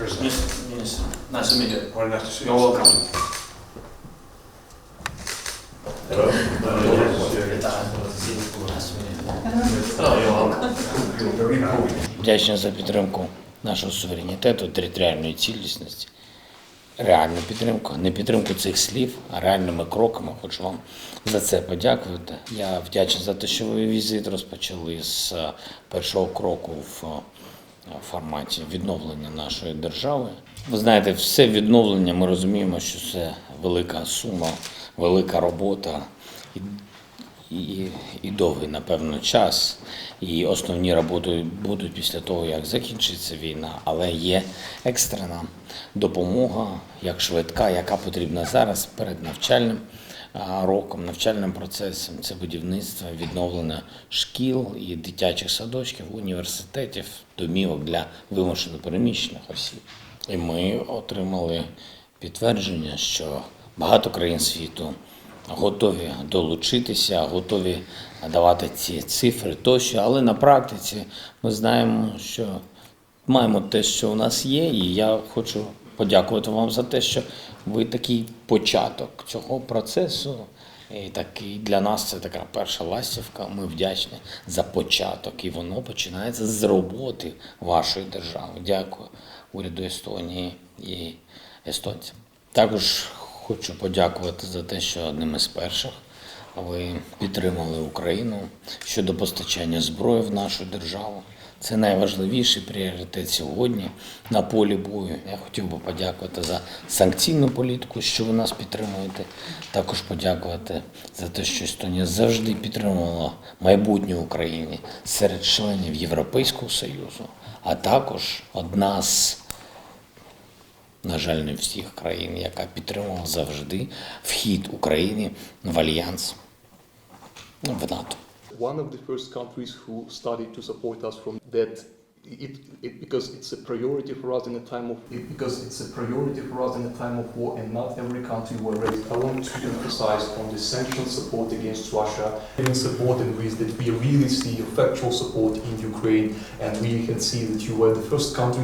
President. Minister, Minister, nice to meet you. Very nice to see you. You're welcome. Hello. За підтримку нашого суверенітету, територіальної цілісності, реальну підтримку, не підтримку цих слів, а реальними кроками. Хочу вам за це подякувати. Я вдячний за те, що ви візит розпочали з е, першого кроку в е, форматі відновлення нашої держави. Ви знаєте, все відновлення ми розуміємо, що це велика сума, велика робота. І і, довгий, напевно, час. І основні роботи будуть після того, як закінчиться війна, але є екстрена допомога, як швидка, яка потрібна зараз перед навчальним роком, навчальним процесом. Це будівництво, відновлення шкіл і дитячих садочків, університетів, домівок для вимушено переміщених осіб. І ми отримали підтвердження, що багато країн світу готові долучитися, готові давати ці цифри тощо, але на практиці ми знаємо, що маємо те, що у нас є, і я хочу подякувати вам за те, що ви такий початок цього процесу. І такий для нас це така перша ластівка. Ми вдячні за початок, і воно починається з роботи вашої держави. Дякую уряду Естонії і естонцям. Також хочу подякувати за те, що одним із перших ви підтримали Україну щодо постачання зброї в нашу державу. Це найважливіший пріоритет сьогодні на полі бою. Я хотів би подякувати за санкційну політику, що ви нас підтримуєте. Також подякувати за те, що Естонія завжди підтримувала майбутнє України серед членів Європейського Союзу, а також одна з на жаль, не всіх країн, яка підтримувала завжди вхід України в альянс в НАТО. One of the first countries who started to support us from that it, it because it's a priority for us in a time of it, because it's a priority for us in a time of war and not every country were ready. I want to emphasize on the essential support against Russia and support in ways that we really see effectual support in Ukraine and we can see that you were the first country